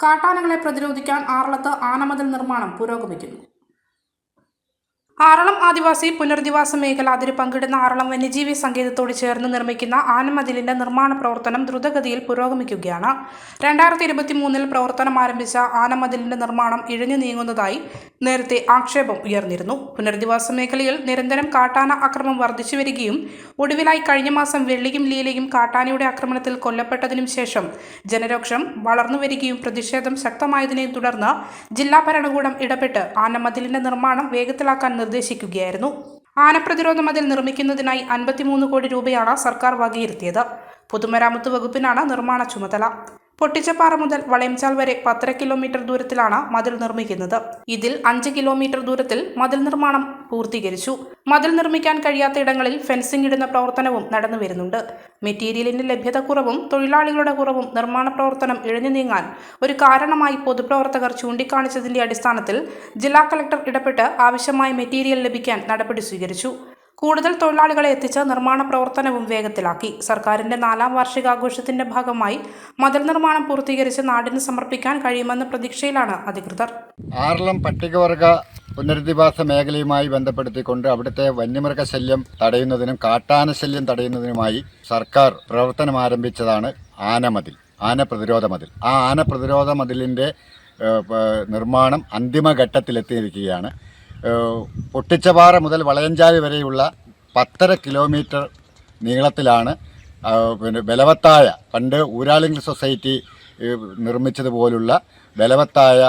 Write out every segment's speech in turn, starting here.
കാട്ടാനകളെ പ്രതിരോധിക്കാൻ ആറളത്ത് ആനമതിൽ നിർമ്മാണം പുരോഗമിക്കുന്നു ആറളം ആദിവാസി പുനരധിവാസ മേഖല അതിര് പങ്കിടുന്ന ആറളം വന്യജീവി സങ്കേതത്തോട് ചേർന്ന് നിർമ്മിക്കുന്ന ആനമതിലിന്റെ നിർമ്മാണ പ്രവർത്തനം ദ്രുതഗതിയിൽ പുരോഗമിക്കുകയാണ്. രണ്ടായിരത്തി ഇരുപത്തി മൂന്നിൽ പ്രവർത്തനം ആരംഭിച്ച ആനമതിലിന്റെ നിർമ്മാണം ഇഴഞ്ഞു നീങ്ങുന്നതായി നേരത്തെ ആക്ഷേപം ഉയർന്നിരുന്നു. പുനരധിവാസ മേഖലയിൽ നിരന്തരം കാട്ടാന ആക്രമം വർദ്ധിച്ചു വരികയും ഒടുവിലായി കഴിഞ്ഞ മാസം വെള്ളിയും ലീലയും കാട്ടാനയുടെ ആക്രമണത്തിൽ കൊല്ലപ്പെട്ടതിനും ശേഷം ജനരോക്ഷം വളർന്നു വരികയും പ്രതിഷേധം ശക്തമായതിനെ തുടർന്ന് ജില്ലാ ഭരണകൂടം ഇടപെട്ട് ആനമതിലിന്റെ നിർമ്മാണം വേഗത്തിലാക്കാൻ നിർദ്ദേശിക്കുകയായിരുന്നു. ആനപ്രതിരോധ മതിൽ നിർമ്മിക്കുന്നതിനായി അൻപത്തിമൂന്ന് കോടി രൂപയാണ് സർക്കാർ വകയിരുത്തിയത്. പൊതുമരാമത്ത് വകുപ്പിനാണ് നിർമ്മാണ ചുമതല. പൊട്ടിച്ചപ്പാറ മുതൽ വളയംചാൽ വരെ പത്തര കിലോമീറ്റർ ദൂരത്തിലാണ് മതിൽ നിർമ്മിക്കുന്നത്. ഇതിൽ അഞ്ച് കിലോമീറ്റർ ദൂരത്തിൽ മതിൽ നിർമ്മാണം പൂർത്തീകരിച്ചു. മതിൽ നിർമ്മിക്കാൻ കഴിയാത്ത ഇടങ്ങളിൽ ഫെൻസിംഗ് ഇടുന്ന പ്രവർത്തനവും നടന്നു വരുന്നുണ്ട്. മെറ്റീരിയലിന്റെ ലഭ്യതക്കുറവും തൊഴിലാളികളുടെ കുറവും നിർമ്മാണ പ്രവർത്തനം ഇഴഞ്ഞു നീങ്ങാൻ ഒരു കാരണമായി പൊതുപ്രവർത്തകർ ചൂണ്ടിക്കാണിച്ചതിന്റെ അടിസ്ഥാനത്തിൽ ജില്ലാ കളക്ടർ ഇടപെട്ട് ആവശ്യമായ മെറ്റീരിയൽ ലഭിക്കാൻ നടപടി സ്വീകരിച്ചു. കൂടുതൽ തൊഴിലാളികളെ എത്തിച്ച് നിർമ്മാണ പ്രവർത്തനവും വേഗത്തിലാക്കി. സർക്കാരിന്റെ നാലാം വാർഷികാഘോഷത്തിന്റെ ഭാഗമായി മതിൽ നിർമ്മാണം പൂർത്തീകരിച്ച് നാടിന് സമർപ്പിക്കാൻ കഴിയുമെന്ന പ്രതീക്ഷയിലാണ് അധികൃതർ. ആറളം പട്ടികവർഗ പുനരധിവാസ മേഖലയുമായി ബന്ധപ്പെടുത്തിക്കൊണ്ട് അവിടുത്തെ വന്യമൃഗശല്യം തടയുന്നതിനും കാട്ടാന ശല്യം തടയുന്നതിനുമായി സർക്കാർ പ്രവർത്തനം ആരംഭിച്ചതാണ് ആനമതിൽ ആന പ്രതിരോധ മതിൽ. ആ ആന പ്രതിരോധ മതിലിന്റെ നിർമ്മാണം അന്തിമഘട്ടത്തിലെത്തിയിരിക്കുകയാണ് പൊട്ടിച്ചപാറ മുതൽ വളയഞ്ചാൽ വരെയുള്ള പത്തര കിലോമീറ്റർ നീളത്തിലാണ് പിന്നെ ബലവത്തായ പണ്ട് ഊരാളിംഗൽ സൊസൈറ്റി നിർമ്മിച്ചതുപോലുള്ള ബലവത്തായ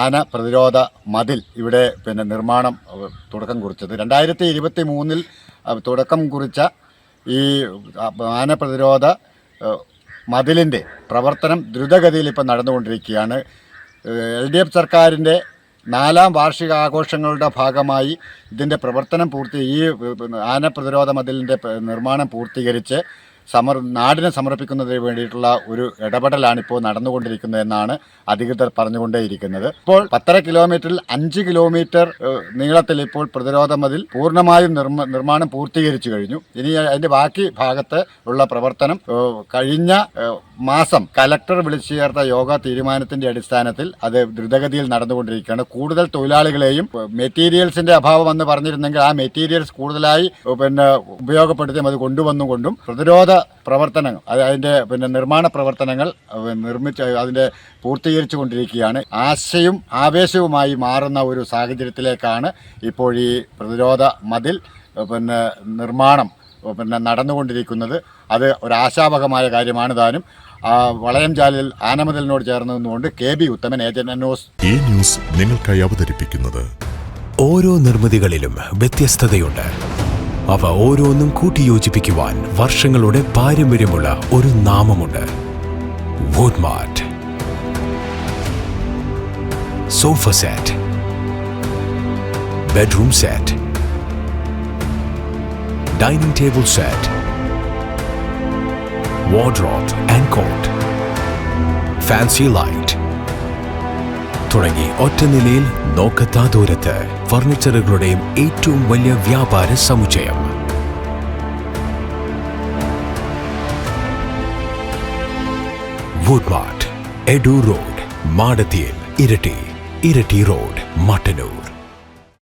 ആന പ്രതിരോധ മതിൽ ഇവിടെ പിന്നെ നിർമ്മാണം തുടക്കം കുറിച്ചത്. രണ്ടായിരത്തി ഇരുപത്തി മൂന്നിൽ തുടക്കം കുറിച്ച ഈ ആന പ്രതിരോധ മതിലിന്റെ പ്രവർത്തനം ദ്രുതഗതിയിൽ ഇപ്പം നടന്നുകൊണ്ടിരിക്കുകയാണ്. എൽ ഡി എഫ് സർക്കാരിന്റെ നാലാം വാർഷിക ആഘോഷങ്ങളുടെ ഭാഗമായി ഇതിന്റെ പ്രവർത്തനം പൂർത്തി ഈ ആന പ്രതിരോധ മതിലിന്റെ നിർമ്മാണം പൂർത്തീകരിച്ച് സമർ നാടിനെ സമർപ്പിക്കുന്നതിന് വേണ്ടിയിട്ടുള്ള ഒരു ഇടപെടലാണ് ഇപ്പോൾ നടന്നുകൊണ്ടിരിക്കുന്നത് എന്നാണ് അധികൃതർ പറഞ്ഞുകൊണ്ടേയിരിക്കുന്നത്. ഇപ്പോൾ പത്തര കിലോമീറ്ററിൽ അഞ്ച് കിലോമീറ്റർ നീളത്തിൽ ഇപ്പോൾ പ്രതിരോധ മതിൽ പൂർണമായും നിർമ്മ നിർമ്മാണം പൂർത്തീകരിച്ചു കഴിഞ്ഞു. ഇനി അതിന്റെ ബാക്കി ഭാഗത്ത് ഉള്ള പ്രവർത്തനം കഴിഞ്ഞ മാസം കലക്ടർ വിളിച്ചു ചേർത്ത യോഗ തീരുമാനത്തിന്റെ അടിസ്ഥാനത്തിൽ അത് ദ്രുതഗതിയിൽ നടന്നുകൊണ്ടിരിക്കുകയാണ്. കൂടുതൽ തൊഴിലാളികളെയും മെറ്റീരിയൽസിന്റെ അഭാവം എന്ന് പറഞ്ഞിരുന്നെങ്കിൽ ആ മെറ്റീരിയൽസ് കൂടുതലായി പിന്നെ ഉപയോഗപ്പെടുത്തിയും അത് കൊണ്ടുവന്നുകൊണ്ടും പ്രതിരോധ പ്രവർത്തനങ്ങൾ അത് അതിന്റെ പിന്നെ നിർമ്മാണ പ്രവർത്തനങ്ങൾ നിർമ്മിച്ച് അതിന്റെ പൂർത്തീകരിച്ചു കൊണ്ടിരിക്കുകയാണ് ആശയും ആവേശവുമായി മാറുന്ന ഒരു സാഹചര്യത്തിലേക്കാണ് ഇപ്പോൾ ഈ പ്രതിരോധ മതിൽ പിന്നെ നിർമ്മാണം പിന്നെ നടന്നുകൊണ്ടിരിക്കുന്നത്. അത് ഒരു ആശാവഹമായ കാര്യമാണ് താനും. ആ വളയം ജാലിൽ ആനമതിലിനോട് ചേർന്ന് നിന്നുകൊണ്ട് K B Uthaman agent news ഈ ന്യൂസ് നിങ്ങൾക്കായി അവതരിപ്പിക്കുന്നത് ഓരോ നിർമ്മിതികളിലും വ്യത്യസ്തതയുണ്ട്. അവ ഓരോന്നും കൂട്ടിയോജിപ്പിക്കുവാൻ വർഷങ്ങളുടെ പാരമ്പര്യമുള്ള ഒരു നാമമുണ്ട്. Woodmart sofa set bedroom set dining table set wardrobe and cot fancy light തുടങ്ങി ഒറ്റ നിലയിൽ നോക്കത്താ ദൂരത്ത് ഫർണിച്ചറുകളുടെയും ഏറ്റവും വലിയ വ്യാപാര സമുച്ചയം. വുഡ്മാർട്ട് എഡു റോഡ് മാടത്തിയിൽ ഇരട്ടി ഇരട്ടി റോഡ് മട്ടന്നൂർ